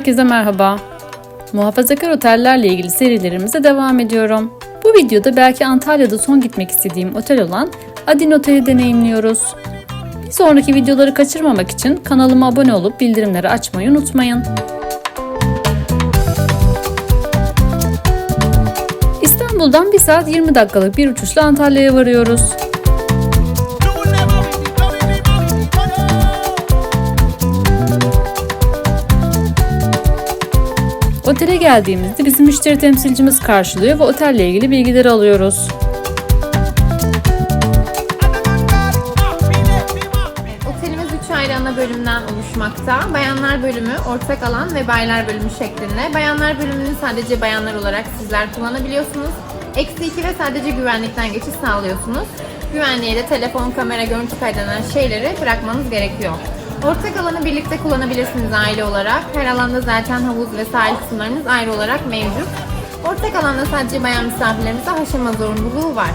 Herkese merhaba. Muhafazakar otellerle ilgili serilerimize devam ediyorum. Bu videoda belki Antalya'da son gitmek istediğim otel olan Adin Otel'i deneyimliyoruz. Bir sonraki videoları kaçırmamak için kanalıma abone olup bildirimleri açmayı unutmayın. İstanbul'dan 1 saat 20 dakikalık bir uçuşla Antalya'ya varıyoruz. Otele geldiğimizde bizi müşteri temsilcimiz karşılıyor ve otelle ilgili bilgileri alıyoruz. Otelimiz 3 ayrı ana bölümden oluşmakta. Bayanlar bölümü, ortak alan ve baylar bölümü şeklinde. Bayanlar bölümünü sadece bayanlar olarak sizler kullanabiliyorsunuz. Eksi 2 ve sadece güvenlikten geçiş sağlıyorsunuz. Güvenliğe de telefon, kamera, görüntü kaydeden şeyleri bırakmanız gerekiyor. Ortak alanı birlikte kullanabilirsiniz aile olarak. Her alanda zaten havuz ve sahil kısımlarımız ayrı olarak mevcut. Ortak alanda sadece bayan misafirlerimize haşlama zorunluluğu var.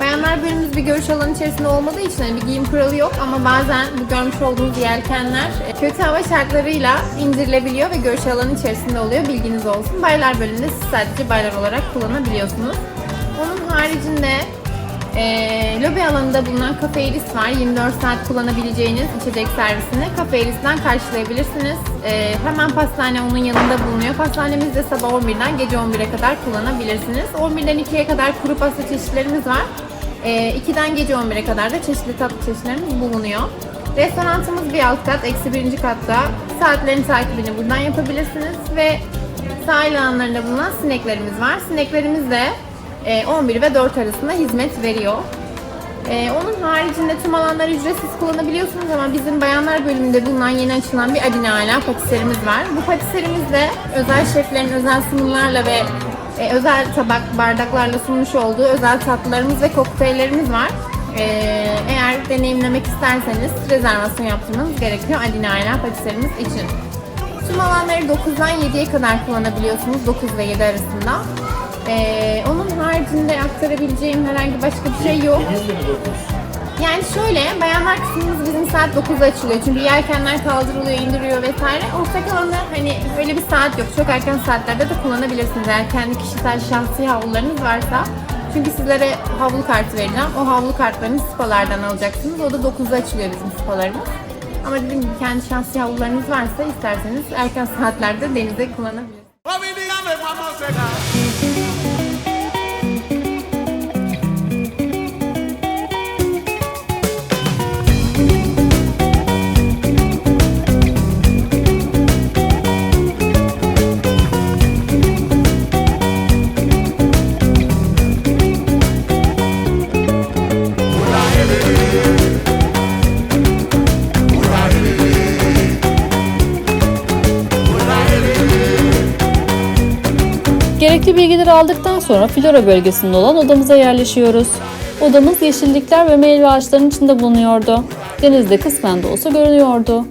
Bayanlar bölümümüz bir görüş alanı içerisinde olmadığı için hani bir giyim kuralı yok ama bazen bu görmüş olduğunuz yelkenler kötü hava şartlarıyla indirilebiliyor ve görüş alanı içerisinde oluyor. Bilginiz olsun. Baylar bölümünde siz sadece baylar olarak kullanabiliyorsunuz. Onun haricinde e, lobi alanında bulunan Cafe Elis var. 24 saat kullanabileceğiniz içecek servisini Cafe Elis'ten karşılayabilirsiniz. E, hemen pastane onun yanında bulunuyor. Pastanemiz de sabah 11'den gece 11'e kadar kullanabilirsiniz. 11'den 2'ye kadar kuru pasta çeşitlerimiz var. E, 2'den gece 11'e kadar da çeşitli tatlı çeşitlerimiz bulunuyor. Restoranımız bir alt kat, eksi birinci katta. Saatlerin takibini buradan yapabilirsiniz ve sahil alanlarında bulunan sineklerimiz var. Sineklerimiz de 11 ve 4 arasında hizmet veriyor. E, onun haricinde tüm alanları ücretsiz kullanabiliyorsunuz ama bizim bayanlar bölümünde bulunan yeni açılan bir Adine Ala patiserimiz var. Bu patiserimizde özel şeflerin özel sunumlarla ve e, özel tabak bardaklarla sunmuş olduğu özel tatlılarımız ve kokteyllerimiz var. E, eğer deneyimlemek isterseniz rezervasyon yaptırmanız gerekiyor Adine Ala patiserimiz için. Tüm alanları 9'dan 7'ye kadar kullanabiliyorsunuz 9 ve 7 arasında. Ee, onun haricinde aktarabileceğim herhangi başka bir şey yok. Yani şöyle, bayanlar kısmımız bizim saat 9'da açılıyor. Çünkü yelkenler kaldırılıyor, indiriyor vesaire. Ortak alanda hani öyle bir saat yok. Çok erken saatlerde de kullanabilirsiniz. Eğer kendi kişisel şahsi havlularınız varsa. Çünkü sizlere havlu kartı vereceğim. O havlu kartlarını spalardan alacaksınız. O da 9'da açılıyor bizim spalarımız. Ama dediğim gibi kendi şahsi havlularınız varsa isterseniz erken saatlerde denize kullanabilirsiniz. Gerekli bilgileri aldıktan sonra Flora bölgesinde olan odamıza yerleşiyoruz. Odamız yeşillikler ve meyve ağaçlarının içinde bulunuyordu. Denizde kısmen de olsa görünüyordu.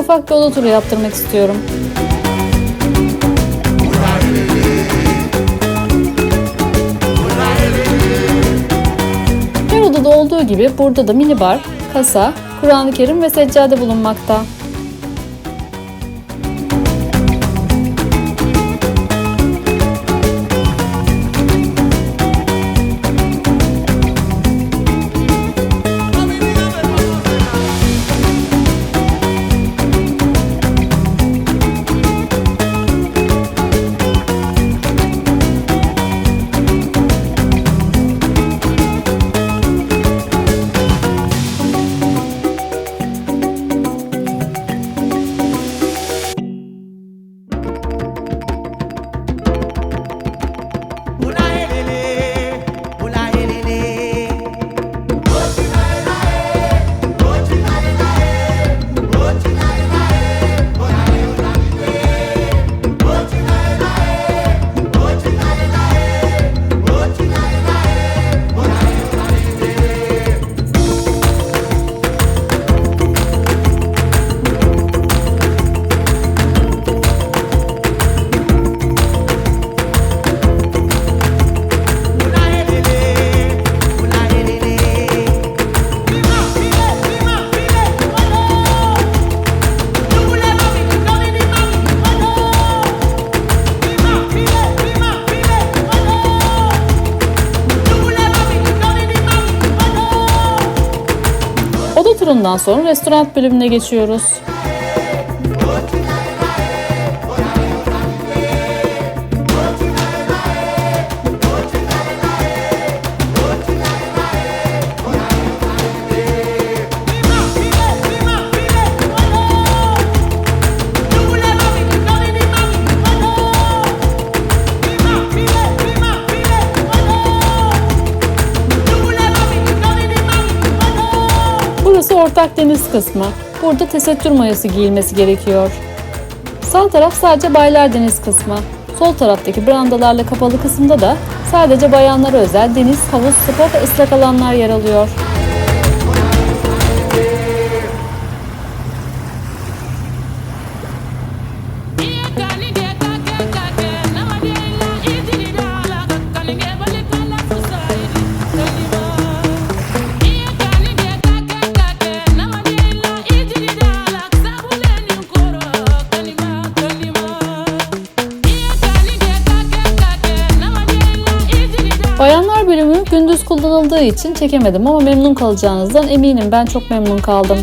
Ufak oda turu yaptırmak istiyorum. Her odada olduğu gibi burada da minibar, kasa, Kur'an-ı Kerim ve seccade bulunmakta. Turundan sonra restoran bölümüne geçiyoruz. Burası ortak deniz kısmı. Burada tesettür mayası giyilmesi gerekiyor. Sağ taraf sadece baylar deniz kısmı. Sol taraftaki brandalarla kapalı kısımda da sadece bayanlara özel deniz, havuz, spa ve ıslak alanlar yer alıyor. Kullanıldığı için çekemedim ama memnun kalacağınızdan eminim ben çok memnun kaldım.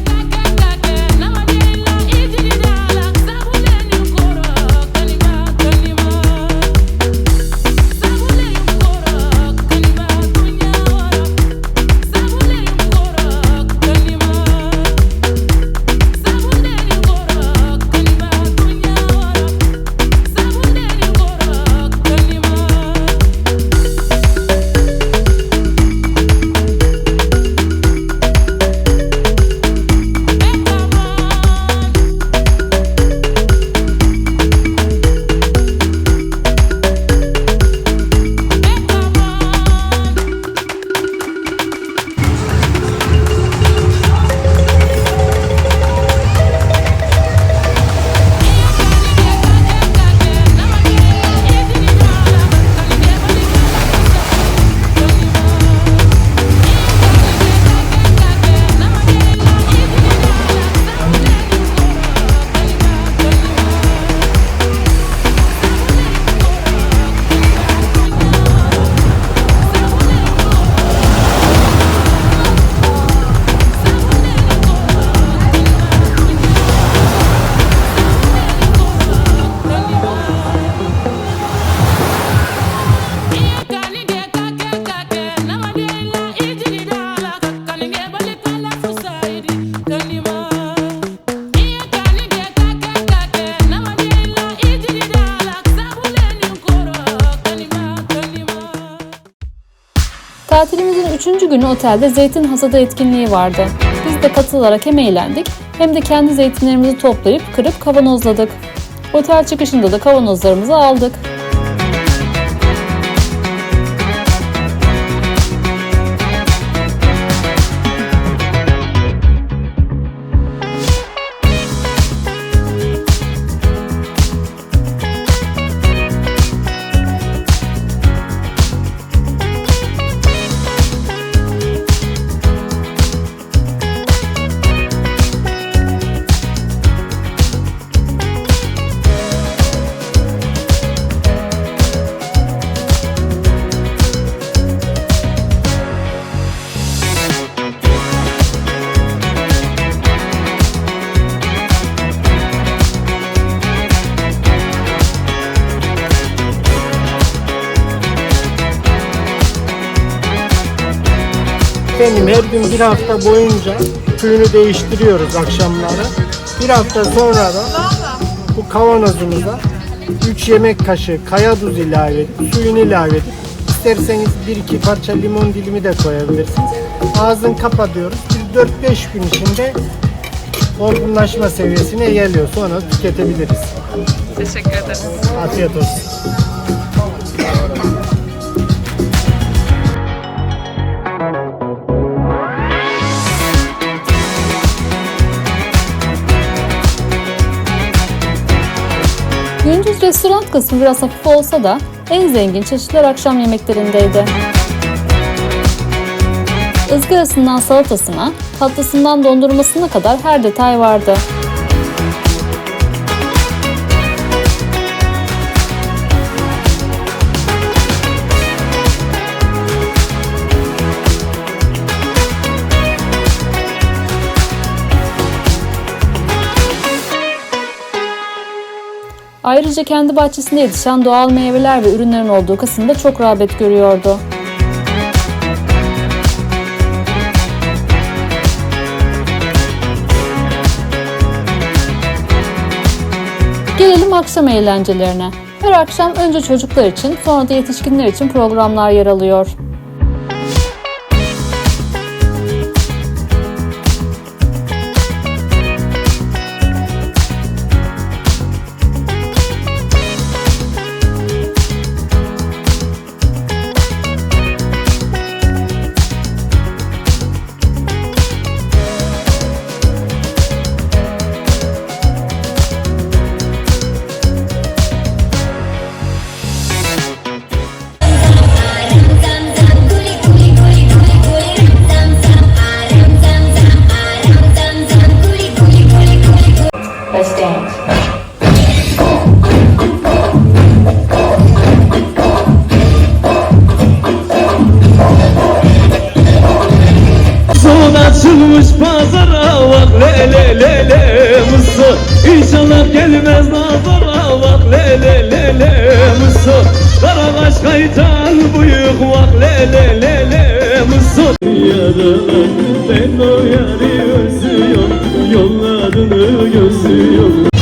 Günü otelde zeytin hasadı etkinliği vardı. Biz de katılarak hem eğlendik hem de kendi zeytinlerimizi toplayıp kırıp kavanozladık. Otel çıkışında da kavanozlarımızı aldık. Benim her gün bir hafta boyunca suyunu değiştiriyoruz akşamları. Bir hafta sonra da bu kavanozumuza 3 yemek kaşığı kaya tuz ilave edip suyunu ilave edip isterseniz bir iki parça limon dilimi de koyabilirsiniz. Ağzını kapatıyoruz. Bir 4-5 gün içinde olgunlaşma seviyesine geliyor. Sonra tüketebiliriz. Teşekkür ederim. Afiyet olsun. Gündüz restoran kısmı biraz hafif olsa da en zengin çeşitler akşam yemeklerindeydi. Izgarasından salatasına, tatlısından dondurmasına kadar her detay vardı. Ayrıca kendi bahçesinde yetişen doğal meyveler ve ürünlerin olduğu kısımda çok rağbet görüyordu. Gelelim akşam eğlencelerine. Her akşam önce çocuklar için sonra da yetişkinler için programlar yer alıyor. Kaytan buyuk bak le le le le musu Yaralar ben o yari özlüyorum Yollarını gözlüyorum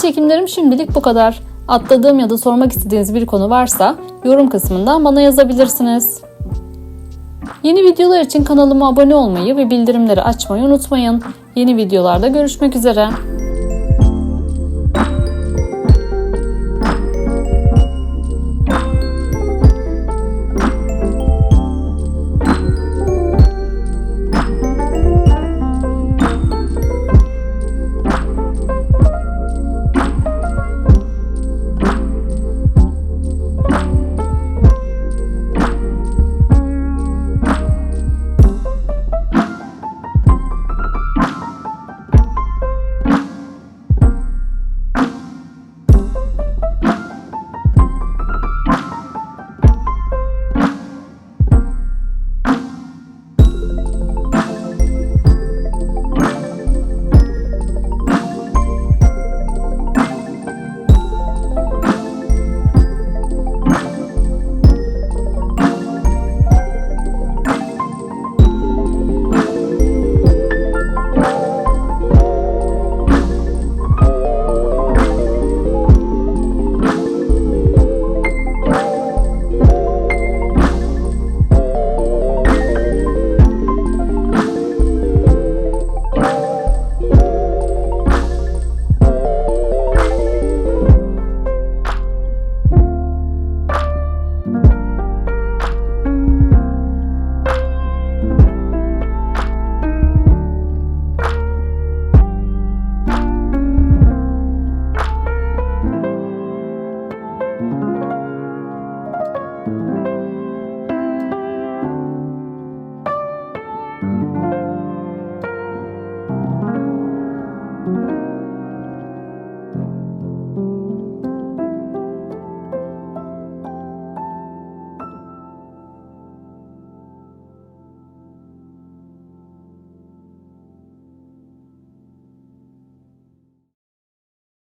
çekimlerim şimdilik bu kadar. Atladığım ya da sormak istediğiniz bir konu varsa yorum kısmından bana yazabilirsiniz. Yeni videolar için kanalıma abone olmayı ve bildirimleri açmayı unutmayın. Yeni videolarda görüşmek üzere.